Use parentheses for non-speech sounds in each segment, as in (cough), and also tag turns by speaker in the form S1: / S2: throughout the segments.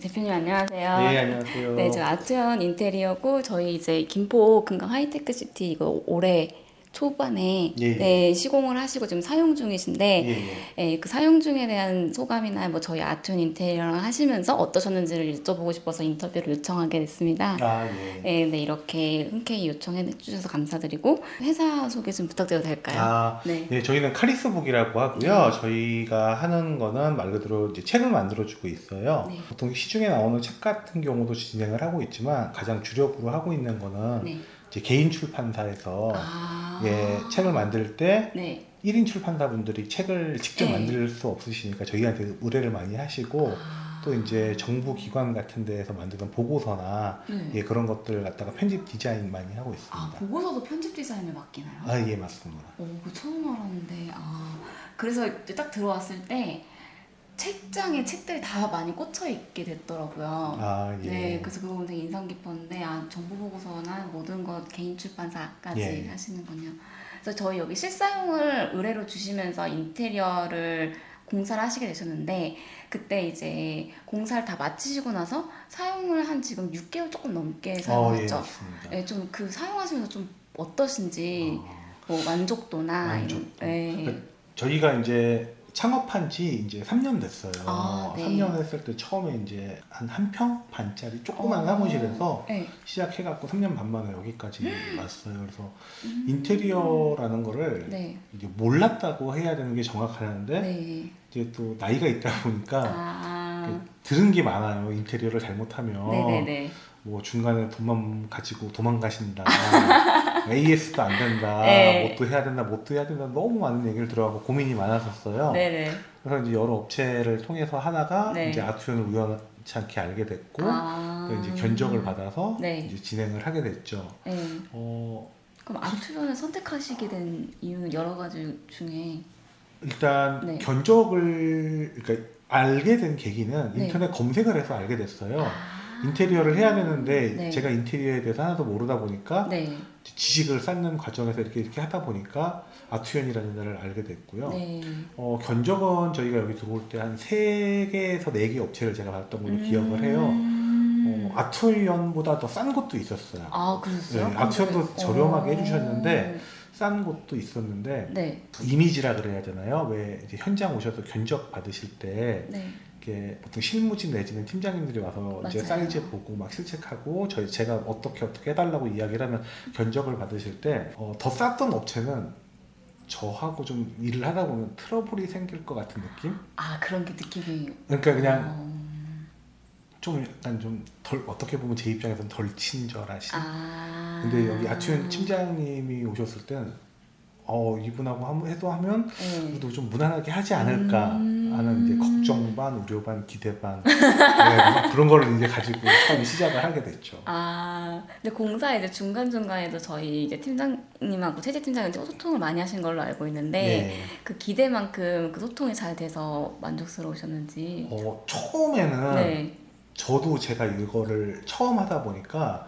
S1: 대표님 안녕하세요.
S2: 네, 안녕하세요.
S1: 네, 저 아트현 인테리어고 저희 이제 김포 금강 하이테크 시티 이거 올해 초반에
S2: 예, 예.
S1: 네, 시공을 하시고 지금 사용 중이신데
S2: 예, 예.
S1: 예, 그 사용 중에 대한 소감이나 뭐 저희 아트현 인테리어를 하시면서 어떠셨는지를 여쭤보고 싶어서 인터뷰를 요청하게 됐습니다.
S2: 아, 예.
S1: 네, 네 이렇게 흔쾌히 요청해 주셔서 감사드리고 회사 소개 좀 부탁드려도 될까요?
S2: 아,
S1: 네.
S2: 네, 저희는 카리스북이라고 하고요. 저희가 하는 거는 말 그대로 이제 책을 만들어주고 있어요.
S1: 네.
S2: 보통 시중에 나오는 책 같은 경우도 진행을 하고 있지만 가장 주력으로 하고 있는 거는
S1: 네.
S2: 이제 개인 출판사에서
S1: 아.
S2: 예, 책을 만들 때
S1: 네.
S2: 1인 출판사분들이 책을 직접
S1: 네.
S2: 만들 수 없으시니까 저희한테 의뢰를 많이 하시고
S1: 아.
S2: 또 이제 정부 기관 같은 데에서 만드는 보고서나
S1: 네.
S2: 예, 그런 것들 갖다가 편집 디자인 많이 하고
S1: 아,
S2: 있습니다.
S1: 보고서도 편집 디자인을 맡기나요?
S2: 아, 예, 맞습니다.
S1: 오, 그 처음 알았는데, 아. 그래서 이제 딱 들어왔을 때, 책장에 책들이 다 많이 꽂혀 있게 됐더라고요.
S2: 아, 예.
S1: 네, 그래서 그거 되게 인상 깊었는데, 아, 정보보고서나 모든 것 개인 출판사까지
S2: 예.
S1: 하시는군요. 그래서 저희 여기 실사용을 의뢰로 주시면서 인테리어를 공사를 하시게 되셨는데, 그때 이제 공사를 다 마치시고 나서 사용을 한 지금 6개월 조금 넘게
S2: 어, 예.
S1: 네, 좀그 사용하시면서 좀 어떠신지
S2: 어,
S1: 뭐 만족도나
S2: 만족도.
S1: 이런, 네.
S2: 저희가 이제 창업한 지 이제 3년 됐어요.
S1: 아, 네.
S2: 3년 했을 때 처음에 이제 한 한 평 반짜리 조그만
S1: 어.
S2: 사무실에서
S1: 네.
S2: 시작해갖고 3년 반 만에 여기까지 왔어요. 그래서
S1: 음.
S2: 인테리어라는 거를
S1: 네.
S2: 이제 몰랐다고 해야 되는 게 정확하는데
S1: 네.
S2: 이제 또 나이가 있다 보니까
S1: 아.
S2: 그 들은 게 많아요. 인테리어를 잘못하면
S1: 네네네.
S2: 뭐 중간에 돈만 가지고 도망가신다. (laughs) AS도 안 된다.
S1: 네.
S2: 뭣도 해야 된다. 뭣도 해야 된다. 너무 많은 얘기를 들어가고 고민이 많았었어요.
S1: 네네.
S2: 그래서 이제 여러 업체를 통해서 하다가
S1: 네.
S2: 이제 아트현을 우연치 않게 알게 됐고
S1: 아.
S2: 또 이제 견적을 받아서
S1: 네.
S2: 이제 진행을 하게 됐죠.
S1: 네.
S2: 어,
S1: 그럼 아트전을 선택하시게 된 이유는 여러 가지 중에
S2: 일단
S1: 네.
S2: 견적을 그러니까 알게 된 계기는
S1: 네.
S2: 인터넷 검색을 해서 알게 됐어요.
S1: 아.
S2: 인테리어를 해야 되는데
S1: 네.
S2: 제가 인테리어에 대해서 하나도 모르다 보니까
S1: 네.
S2: 지식을 쌓는 과정에서 이렇게 이렇게 하다 보니까 아투현이라는 데를 알게 됐고요.
S1: 네.
S2: 어, 견적은 저희가 여기 들어올 때한 3개에서 4개 업체를 제가 봤던 걸로 기억을 해요.
S1: 음.
S2: 어, 아투현보다 더싼 곳도 있었어요.
S1: 아, 그랬어요?
S2: 네, 아트전도 저렴하게
S1: 어.
S2: 해주셨는데 싼 곳도 있었는데
S1: 네.
S2: 이미지라 그래야 되나요? 왜 이제 현장 오셔서 견적 받으실 때
S1: 네.
S2: 이렇게 보통 실무진 내지는 팀장님들이 와서 이제
S1: 맞아요.
S2: 사이즈 보고 막 실책하고 저희 제가 어떻게 어떻게 해달라고 이야기를 하면 견적을 받으실 때 어, 더 쌌던 업체는 저하고 좀 일을 하다 보면 트러블이 생길 것 같은 느낌?
S1: 아, 그런 게 느낌이.
S2: 그러니까 그냥
S1: 어.
S2: 좀 약간 좀 덜 어떻게 보면 제 입장에서는 덜 친절하신.
S1: 아.
S2: 근데 여기 아치현 팀장님이 오셨을 때는 어 이분하고 한번 해도 하면
S1: 네.
S2: 그래도 좀 무난하게 하지 않을까
S1: 음.
S2: 하는 이제 걱정 반, 우려 반, 기대 반 (laughs) 네, 막 그런 거를 이제 가지고 처음 시작을 하게 됐죠.
S1: 아, 근데 공사 이제 중간 중간에도 저희 이제 팀장님하고 최재 팀장님한테 소통을 많이 하신 걸로 알고 있는데
S2: 네.
S1: 그 기대만큼 그 소통이 잘 돼서 만족스러우셨는지.
S2: 어, 처음에는
S1: 네.
S2: 저도 제가 이거를 처음 하다 보니까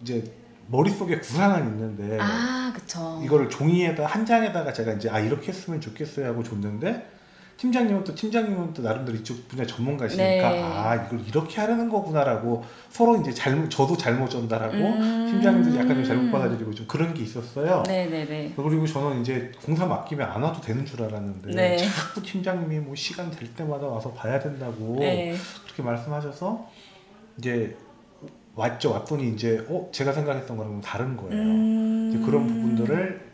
S2: 이제 머릿속에 구상은 있는데
S1: 아, 그쵸.
S2: 이거를 종이에다 한 장에다가 제가 이제 아 이렇게 했으면 좋겠어요 하고 줬는데 팀장님은 또 팀장님은 또 나름대로 이쪽 분야 전문가시니까
S1: 네.
S2: 아 이걸 이렇게 하려는 거구나라고 서로 이제 잘못 저도 잘못 전달하고
S1: 음.
S2: 팀장님도 약간 좀 잘못 받아들이고 좀 그런 게 있었어요.
S1: 네네네.
S2: 그리고 저는 이제 공사 맡기면 안 와도 되는 줄 알았는데
S1: 네.
S2: 자꾸 팀장님이 뭐 시간 될 때마다 와서 봐야 된다고
S1: 네.
S2: 그렇게 말씀하셔서 이제 왔죠 왔더니 이제 어 제가 생각했던 거랑 다른 거예요.
S1: 음.
S2: 이제 그런 부분들을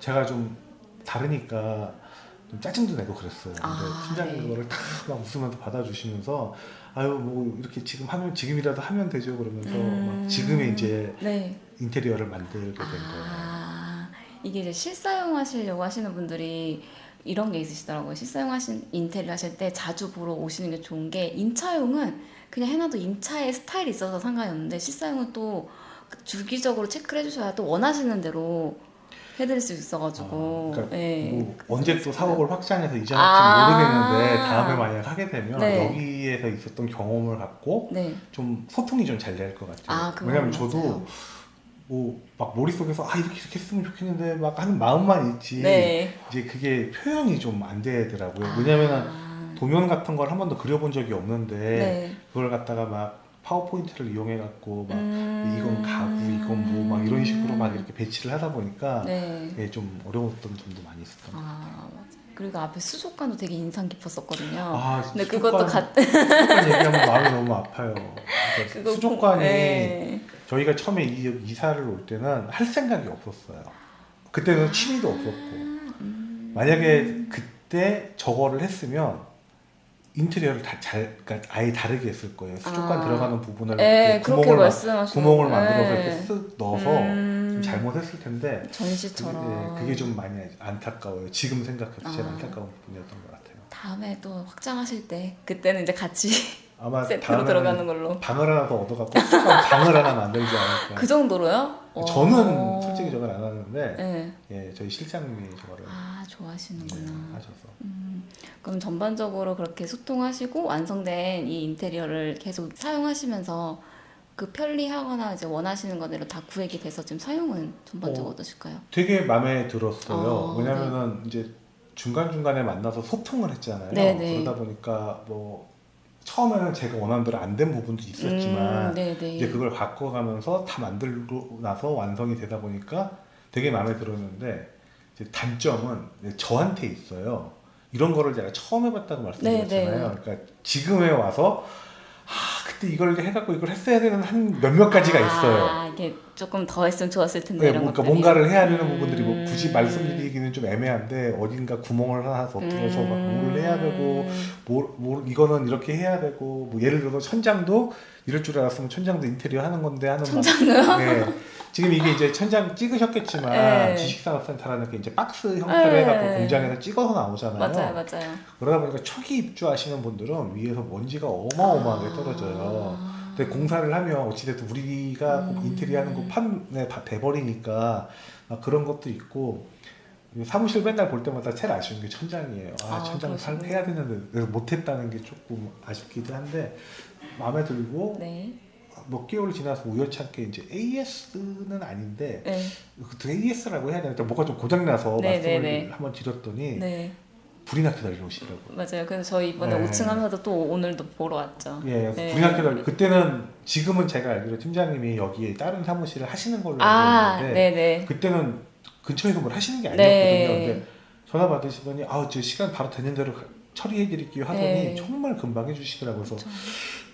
S2: 제가 좀 다르니까 좀 짜증도 내고 그랬어요. 근데
S1: 아,
S2: 팀장님
S1: 네.
S2: 그거를 다막 웃으면서 받아주시면서 아유 뭐 이렇게 지금 하면 지금이라도 하면 되죠 그러면서
S1: 음.
S2: 막 지금의 이제
S1: 네.
S2: 인테리어를 만들게 된 거예요.
S1: 아, 이게 이제 실사용 하시려고 하시는 분들이 이런 게 있으시더라고요. 실사용 하신 인테리어 하실 때 자주 보러 오시는 게 좋은 게 임차용은 그냥 해놔도 임차의 스타일이 있어서 상관이 없는데 실사용은 또 주기적으로 체크를 해주셔야 또 원하시는 대로 해드릴 수 있어가지고.
S2: 아, 그러니까
S1: 예.
S2: 뭐 언제 또 사업을 확장해서 이전할지
S1: 아.
S2: 모르겠는데 다음에 만약 하게 되면
S1: 네.
S2: 여기에서 있었던 경험을 갖고
S1: 네.
S2: 좀 소통이 좀 잘 될 것 같아요.
S1: 아,
S2: 왜냐면. 저도 뭐 막 머릿속에서 아 이렇게 이렇게 했으면 좋겠는데 막 하는 마음만 있지
S1: 네.
S2: 이제 그게 표현이 좀 안 되더라고요.
S1: 아.
S2: 왜냐면은 도면 같은 걸 한 번도 그려본 적이 없는데
S1: 네.
S2: 그걸 갖다가 막 파워포인트를 이용해 갖고 막
S1: 음.
S2: 이건 가구 이건 뭐 막 이런 식으로 막 이렇게 배치를 하다 보니까
S1: 네.
S2: 예, 좀 어려웠던 점도 많이 있었던 것 같아요.
S1: 아, 맞아. 그리고 앞에 수족관도 되게 인상 깊었었거든요.
S2: 아,
S1: 근데 그것도 같
S2: 수족관 얘기하면 마음이 너무 아파요. 그러니까
S1: 그거
S2: 수족관이
S1: 네.
S2: 저희가 처음에 이, 이사를 올 때는 할 생각이 없었어요. 그때는 취미도 없었고
S1: 음.
S2: 만약에 그때 저거를 했으면 인테리어를 다 잘, 그러니까 아예 다르게 했을 거예요. 수족관
S1: 아.
S2: 들어가는 부분을
S1: 네,
S2: 이렇게
S1: 그렇게
S2: 구멍을 마-
S1: 말씀하시는
S2: 구멍을. 만들어서
S1: 네.
S2: 이렇게 쓱 넣어서
S1: 음.
S2: 좀 잘못했을 텐데
S1: 전시처럼.
S2: 그게, 예, 그게 좀 많이 안타까워요. 지금 생각해도 제일
S1: 아.
S2: 안타까운 부분이었던 것 같아요.
S1: 다음에 또 확장하실 때 그때는 이제 같이
S2: 아마 (laughs)
S1: 세트로
S2: 다음에는
S1: 들어가는 걸로.
S2: 방을 하나 더 얻어갖고 수족관 방을 하나 만들지 않을까.
S1: 그 정도로요?
S2: 저는
S1: 어.
S2: 솔직히 저건 안 하는데
S1: 네.
S2: 예, 저희 실장님이 저거를
S1: 아
S2: 네,
S1: 좋아하시는구나.
S2: 하셔서
S1: 음, 그럼 전반적으로 그렇게 소통하시고 완성된 이 인테리어를 계속 사용하시면서 그 편리하거나 이제 원하시는 거대로 다 구획이 돼서 지금 사용은 전반적으로
S2: 어.
S1: 어떠실까요?
S2: 되게 마음에 들었어요.
S1: 아,
S2: 왜냐면은 이제 중간 중간에 만나서 소통을 했잖아요.
S1: 네, 네.
S2: 그러다 보니까 뭐 처음에는 제가 원하는 대로 안 된 부분도 있었지만
S1: 음, 네네.
S2: 이제 그걸 바꿔가면서 다 만들고 나서 완성이 되다 보니까 되게 마음에 들었는데 이제 단점은 저한테 있어요. 이런 거를 제가 처음 해봤다고 말씀드렸잖아요.
S1: 네,
S2: 그러니까 지금에 와서 아 그때 이걸 해갖고 이걸 했어야 되는 한 몇몇 가지가 있어요.
S1: 아, 이게 조금 더 했으면 좋았을 텐데
S2: 네, 뭔가. 뭔가를 해야 되는
S1: 음.
S2: 부분들이 뭐 굳이 말씀드리기는 좀 애매한데 어딘가 구멍을 하나 더 뚫어서 막뭘 해야 되고 뭐, 뭐 이거는 이렇게 해야 되고 뭐 예를 들어서 천장도 이럴 줄 알았으면 천장도 인테리어 하는 건데 하는
S1: 천장도요?
S2: 네. 지금 이게 이제 천장 찍으셨겠지만
S1: 네.
S2: 지식산업센터라는 게 이제 박스 형태로
S1: 네.
S2: 해갖고 공장에서 찍어서 나오잖아요.
S1: 맞아요, 맞아요.
S2: 그러다 보니까 초기 입주하시는 분들은 위에서 먼지가 어마어마하게
S1: 아.
S2: 떨어져요. 근데 공사를 하면 어찌됐든 우리가 꼭
S1: 음.
S2: 인테리어 하는 거 판에 다 돼버리니까 막 그런 것도 있고 사무실 맨날 볼 때마다 제일 아쉬운 게 천장이에요. 아,
S1: 아,
S2: 천장 살. 해야 되는데 못했다는 게 조금 아쉽기도 한데 마음에 들고
S1: 네.
S2: 몇 개월 지나서 우연찮게 이제 AS는 아닌데
S1: 네.
S2: 그 AS라고 해야 되나 뭐가 좀 고장나서
S1: 네,
S2: 말씀을
S1: 네, 네.
S2: 한번 드렸더니
S1: 네.
S2: 불이 나게 달려오시더라고요.
S1: 맞아요. 그래서 저희 이번에
S2: 네.
S1: 5층 하면서 또 오늘도 보러 왔죠.
S2: 예,
S1: 네.
S2: 불이 나게. 그때는 지금은 제가 알기로 팀장님이 여기에 다른 사무실을 하시는 걸로
S1: 아,
S2: 알고 있는데
S1: 네네.
S2: 그때는 근처에서 뭘 하시는 게
S1: 네.
S2: 아니었거든요. 근데 전화 받으시더니 아, 저 시간 바로 되는 대로 가- 처리해 드릴게요 하더니
S1: 네.
S2: 정말 금방 해주시더라고요. 그래서.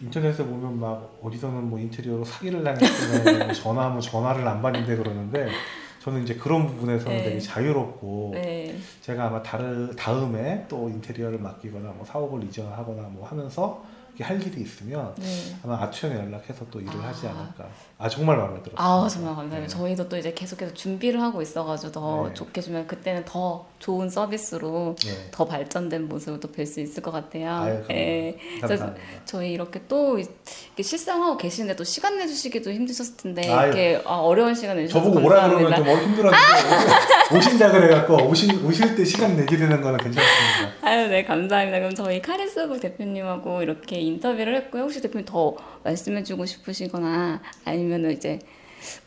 S2: 인터넷에 보면 막 어디서는 뭐 인테리어로 사기를 당했으면 뭐 전화하면 전화를 안 받는데 그러는데 저는 이제 그런 부분에서는
S1: 네.
S2: 되게 자유롭고
S1: 네.
S2: 제가 아마 다른 다음에 또 인테리어를 맡기거나 뭐 사업을 이전하거나 뭐 하면서 할 일이 있으면
S1: 네.
S2: 아마 아트현에 연락해서 또 일을
S1: 아.
S2: 하지 않을까. 아 정말 마음에 들었어요.
S1: 아 정말 감사합니다.
S2: 네.
S1: 저희도 또 이제 계속해서 준비를 하고 있어가지고 더
S2: 네.
S1: 좋게 주면 그때는 더 좋은 서비스로
S2: 네.
S1: 더 발전된 모습을 또 뵐 수 있을 것 같아요.
S2: 아유,
S1: 네.
S2: 감사합니다.
S1: 저희 이렇게 또 이렇게 실상하고 계시는데 또 시간 내주시기도 힘드셨을 텐데
S2: 아유.
S1: 이렇게 아, 어려운 시간 내주셔서
S2: 저보고 오라 그러면
S1: 감사합니다.
S2: 좀 어- 힘들었는데 오신다 그래갖고 오실 오실 때 시간 내게 되는 거는 괜찮습니다.
S1: 아유, 네, 감사합니다. 그럼 저희 카리스북 대표님하고 이렇게 인터뷰를 했고요. 혹시 대표님 더 말씀해주고 싶으시거나 아니면은 이제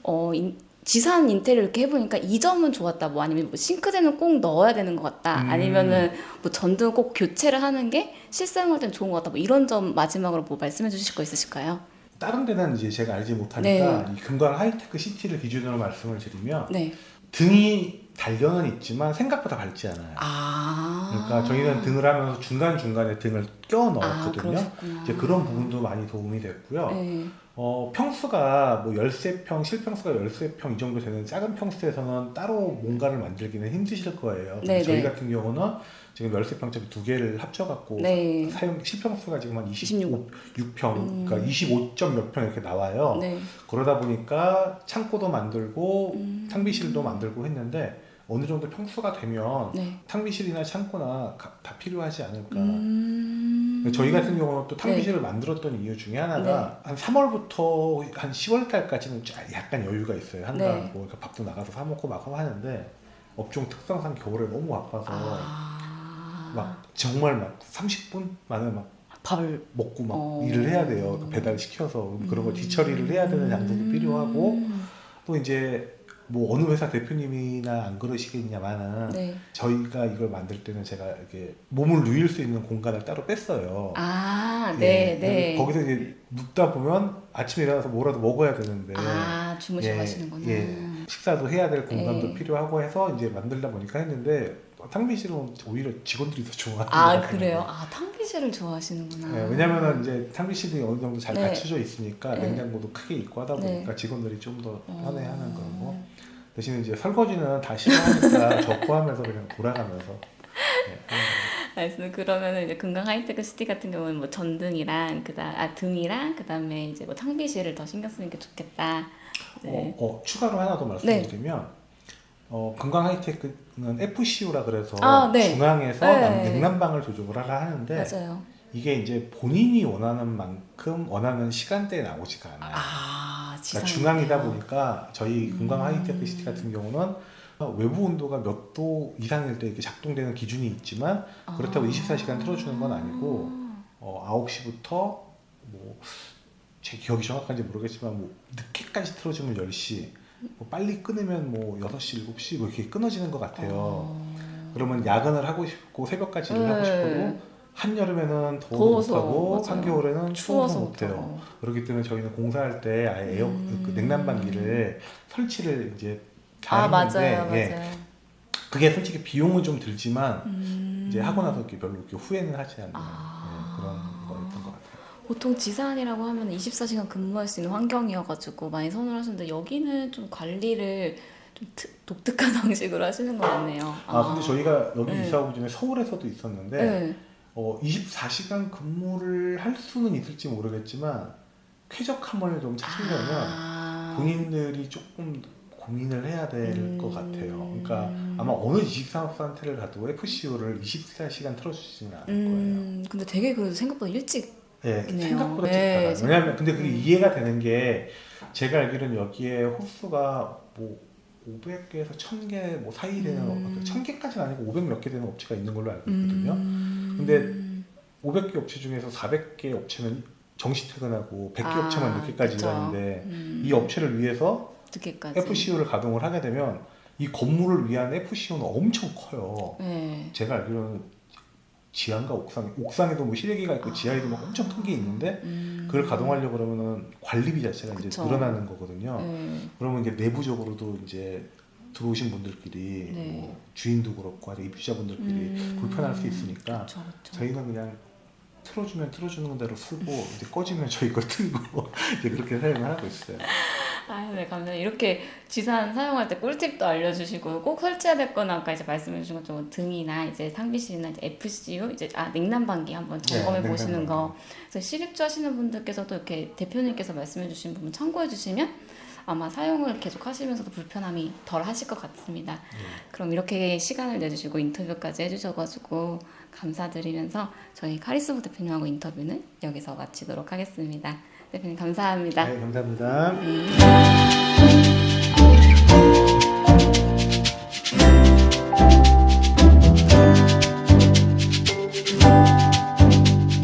S1: 어 인, 지산 인테리어 이렇게 해보니까 이 점은 좋았다. 뭐 아니면 뭐 싱크대는 꼭 넣어야 되는 것 같다.
S2: 음.
S1: 아니면은 뭐 전등 꼭 교체를 하는 게 실사용할 때는 좋은 것 같다. 뭐 이런 점 마지막으로 뭐 말씀해주실 거 있으실까요?
S2: 다른 데는 이제 제가 알지 못하니까
S1: 네.
S2: 이 금관 하이테크 시티를 기준으로 말씀을 드리면
S1: 네.
S2: 등이 달려는 있지만 생각보다 밝지 않아요.
S1: 아.
S2: 그러니까 저희는 등을 하면서 중간 중간에 등을 껴
S1: 아,
S2: 넣었거든요.
S1: 그러셨구나.
S2: 이제 그런 부분도 많이 도움이 됐고요.
S1: 네.
S2: 어, 평수가 뭐 13평, 실평수가 13평 이 정도 되는 작은 평수에서는 따로 뭔가를 만들기는 힘드실 거예요.
S1: 네네.
S2: 저희 같은 경우는 지금 13평짜리 두 개를 합쳐갖고
S1: 네.
S2: 사용 실평수가 지금 한
S1: 26.
S2: 26평,
S1: 음.
S2: 그러니까 25점 몇 평 이렇게 나와요.
S1: 네.
S2: 그러다 보니까 창고도 만들고
S1: 음.
S2: 탕비실도 만들고 했는데 어느 정도 평수가 되면
S1: 네.
S2: 탕비실이나 창고나 가- 다 필요하지 않을까.
S1: 음.
S2: 저희 같은 경우는 또 탕비실을 만들었던 이유 중에 하나가 한 3월부터 한 10월 달까지는 좀 약간 여유가 있어요. 한가하고
S1: 네.
S2: 그러니까 밥도 나가서 사 먹고 막 하는데 업종 특성상 겨울에 너무 바빠서
S1: 아.
S2: 막 정말 막 30분 만에 막
S1: 밥을
S2: 먹고 막
S1: 어.
S2: 일을 해야 돼요. 배달 시켜서 그런 거 뒤처리를 해야 되는 장소도 필요하고
S1: 음.
S2: 또 이제 뭐 어느 회사 대표님이나 안 그러시겠냐마는
S1: 네.
S2: 저희가 이걸 만들 때는 제가 이렇게 몸을 누일 수 있는 공간을 따로 뺐어요.
S1: 아,
S2: 예,
S1: 네, 네.
S2: 거기서 이제 눕다 보면 아침에 일어나서 뭐라도 먹어야 되는데
S1: 아, 주무시고
S2: 예,
S1: 가시는구나.
S2: 예. 식사도 해야 될 공간도
S1: 예.
S2: 필요하고 해서 이제 만들다 보니까 했는데 탕비실은 오히려 직원들이 더 좋아하는 것
S1: 아,
S2: 같아요.
S1: 그래요? 아, 탕비실을 좋아하시는구나.
S2: 네, 왜냐면은 이제 탕비실이 어느 정도 잘
S1: 네.
S2: 갖춰져 있으니까
S1: 네.
S2: 냉장고도 크게 있고 하다 보니까 직원들이 좀 더
S1: 어.
S2: 편해하는 그런 거. 대신 이제 설거지는 다 싫어하니까 (laughs) 저 포함해서 그냥 돌아가면서 네, 하는 거예요.
S1: 알겠습니다. 그러면은 이제 금강 하이테크 시티 같은 경우는 뭐 전등이랑 그다음 아 등이랑 그다음에 이제 뭐 탕비실을 더 신경 쓰는 게 좋겠다. 네.
S2: 어, 어, 추가로 하나 더 말씀드리면 어, 금강 하이테크는 FCU라 그래서
S1: 아, 네.
S2: 중앙에서
S1: 네.
S2: 남- 냉난방을 조종을 하라 하는데
S1: 맞아요.
S2: 이게 이제 본인이 원하는 만큼 원하는 시간대에 나오지가 않아요.
S1: 아,
S2: 그러니까. 중앙이다 보니까 저희 금강
S1: 음.
S2: 하이테크 시티 같은 경우는 외부 온도가 몇 도 이상일 때 이렇게 작동되는 기준이 있지만 그렇다고 24시간 틀어주는 건 아니고 어, 9시부터 뭐 제 기억이 정확한지 모르겠지만 뭐 늦게까지 틀어주면 10시 뭐 빨리 끊으면 뭐 6시, 7시 뭐 이렇게 끊어지는 것 같아요.
S1: 어.
S2: 그러면 야근을 하고 싶고 새벽까지 일을 하고
S1: 네.
S2: 싶어도 한여름에는 더워서
S1: 더워서,
S2: 못하고
S1: 맞아요.
S2: 한겨울에는 추워서 못해요. 그렇기 때문에 저희는 공사할 때 아예 에어
S1: 음.
S2: 그 냉난방기를 설치를 이제 다
S1: 아,
S2: 했는데
S1: 맞아요.
S2: 예,
S1: 맞아요.
S2: 그게 솔직히 비용은 좀 들지만
S1: 음.
S2: 이제 하고 나서 이렇게 별로 이렇게 후회는 하지 않는
S1: 아.
S2: 예, 그런.
S1: 보통 지산이라고 하면 24시간 근무할 수 있는 환경이어가지고 많이 선호하시는데 여기는 좀 관리를 좀 특- 독특한 (laughs) 방식으로 하시는 것 같네요.
S2: 아, 근데 저희가 여기
S1: 네.
S2: 이사 오기 전에 서울에서도 있었는데
S1: 네.
S2: 어, 24시간 근무를 할 수는 있을지 모르겠지만 쾌적함을 좀 찾으려면
S1: 아.
S2: 본인들이 조금 고민을 해야 될
S1: 음.
S2: 것 같아요. 그러니까 아마 어느 지식산업단체를 가도 FCU를 24시간 틀어주지는 않을 거예요.
S1: 음, 근데 되게 그래도 생각보다 일찍
S2: 예,
S1: 이네요.
S2: 생각보다
S1: 네,
S2: 찝다가 왜냐하면 근데 그게
S1: 음.
S2: 이해가 되는 게 제가 알기로는 여기에 호수가 뭐 500개에서 1000개 뭐 사이 되는
S1: 음.
S2: 1000개까지는 아니고 500 몇 개 되는 업체가 있는 걸로 알고 있거든요.
S1: 음.
S2: 근데 500개 업체 중에서 400개 업체는 정시 퇴근하고 100개
S1: 아,
S2: 업체만 늦게까지
S1: 그쵸.
S2: 일하는데
S1: 음.
S2: 이 업체를 위해서
S1: 늦게까지.
S2: FCU를 가동을 하게 되면 이 건물을 위한 FCU는 엄청 커요.
S1: 네.
S2: 제가 알기로는 지하인가 옥상, 옥상에도 뭐 실외기가 있고 지하에도 뭐 엄청 큰 게 있는데
S1: 음.
S2: 그걸 가동하려고 그러면은 관리비 자체가 이제
S1: 그쵸.
S2: 늘어나는 거거든요.
S1: 네.
S2: 그러면 이제 내부적으로도 이제 들어오신 분들끼리
S1: 네.
S2: 뭐 주인도 그렇고 아니 입주자분들끼리
S1: 음.
S2: 불편할 수 있으니까
S1: 그쵸, 그쵸.
S2: 저희는 그냥 틀어주면 틀어주는 대로 쓰고 이제 꺼지면 저희 걸 틀고 (laughs) 이제 그렇게 사용을 하고 있어요.
S1: 아, 네, 감사합니다. 이렇게 지산 사용할 때 꿀팁도 알려주시고 꼭 설치해야 될 거는 아까 이제 말씀해 주신 것처럼 등이나 이제 탕비실이나 이제 FCU 이제 아 냉난방기 한번 점검해
S2: 네,
S1: 보시는 거.
S2: 냉난방기.
S1: 그래서 실입주 하시는 분들께서도 이렇게 대표님께서 말씀해 주신 부분 참고해 주시면 아마 사용을 계속 하시면서도 불편함이 덜 하실 것 같습니다. 그럼 이렇게 시간을 내주시고 인터뷰까지 해주셔가지고 감사드리면서 저희 카리스모 대표님하고 인터뷰는 여기서 마치도록 하겠습니다. 대표님 감사합니다.
S2: 네, 감사합니다.
S1: 음.